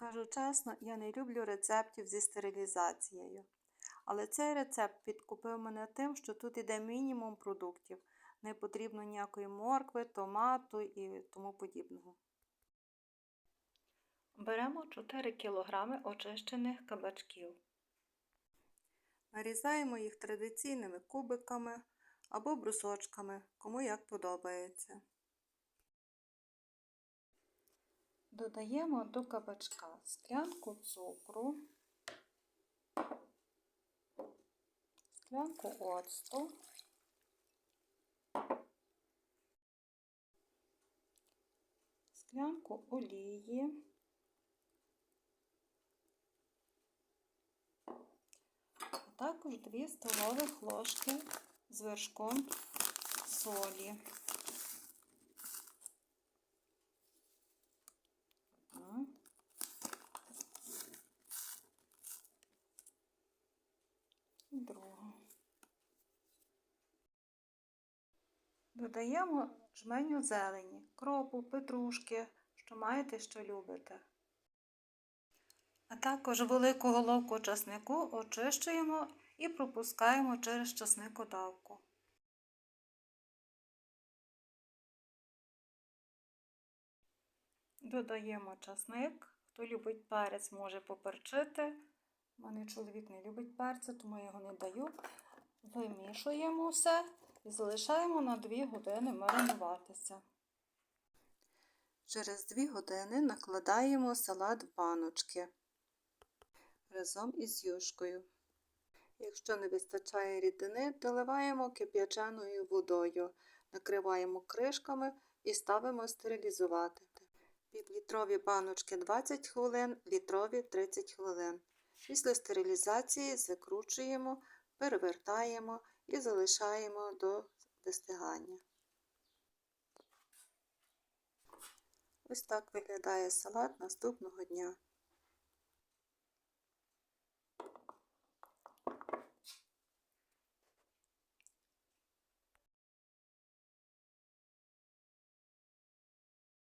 Скажу чесно, я не люблю рецептів зі стерилізацією. Але цей рецепт підкупив мене тим, що тут іде мінімум продуктів. Не потрібно ніякої моркви, томату і тому подібного. Беремо 4 кг очищених кабачків. Нарізаємо їх традиційними кубиками або брусочками, кому як подобається. Додаємо до кабачка склянку цукру, склянку оцту, склянку олії, а також 2 столових ложки з вершком солі. Так. І другу. Додаємо жменю зелені, кропу, петрушки, що маєте, що любите. А також велику головку часнику очищуємо і пропускаємо через часникодавку. Додаємо часник. Хто любить перець, може поперчити. У мене чоловік не любить перця, тому я його не даю. Вимішуємо все і залишаємо на 2 години маринуватися. Через 2 години накладаємо салат в баночки разом із юшкою. Якщо не вистачає рідини, доливаємо кип'яченою водою, накриваємо кришками і ставимо стерилізувати. Півлітрові баночки 20 хвилин, літрові 30 хвилин. Після стерилізації закручуємо, перевертаємо і залишаємо до вистигання. Ось так виглядає салат наступного дня.